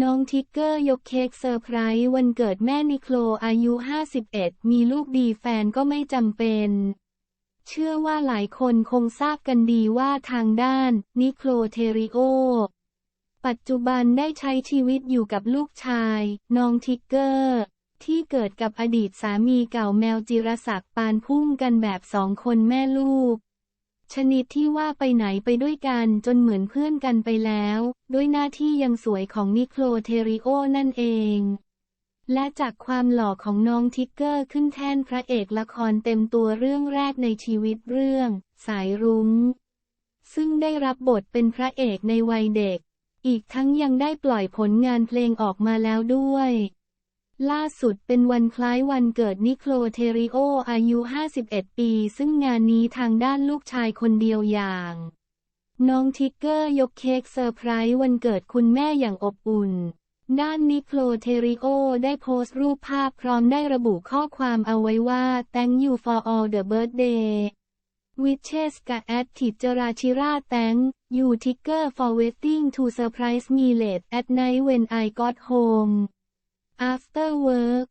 น้องทิกเกอร์ยกเค้กเซอร์ไพรส์วันเกิดแม่นิโคลอายุ 51 มีลูกดีแฟนก็ไม่จำเป็น เชื่อว่าหลายคนคงทราบกันดีว่าทางด้านนิโคลเทริโอ ปัจจุบันได้ใช้ชีวิตอยู่กับลูกชาย น้องทิกเกอร์ ที่เกิดกับอดีตสามีเก่าแมวจิรศักดิ์ปานพุ่งกันแบบสองคนแม่ลูก ชนิดที่ว่าไปไหนไปด้วยกันจนเหมือนเพื่อนกันไปแล้ว ด้วยหน้าที่ยังสวยของนิโคลเทริโอนั่นเอง และจากความหล่อของน้องทิกเกอร์ขึ้นแท่นพระเอกละครเต็มตัวเรื่องแรกในชีวิตเรื่อง สายรุง้ง ซึ่งได้รับบทเป็นพระเอกในวัยเด็ก อีกทั้งยังได้ปล่อยผลงานเพลงออกมาแล้วด้วย ล่าสุดเป็นวันคล้ายวันเกิดนิโคลเทริโออายุ 51 ปี ซึ่งงานนี้ทางด้านลูกชายคนเดียวอย่าง น้องทิกเกอร์ยกเค้กเซอร์ไพรส์วันเกิดคุณแม่อย่างอบอุ่น ด้านนิโคลเทริโอได้โพสต์รูปภาพพร้อมได้ระบุข้อความเอาไว้ว่า thank you for all the birthday wishes กับ at ถิจราชิรา thank you ticker for waiting to surprise me late at night when I got home after work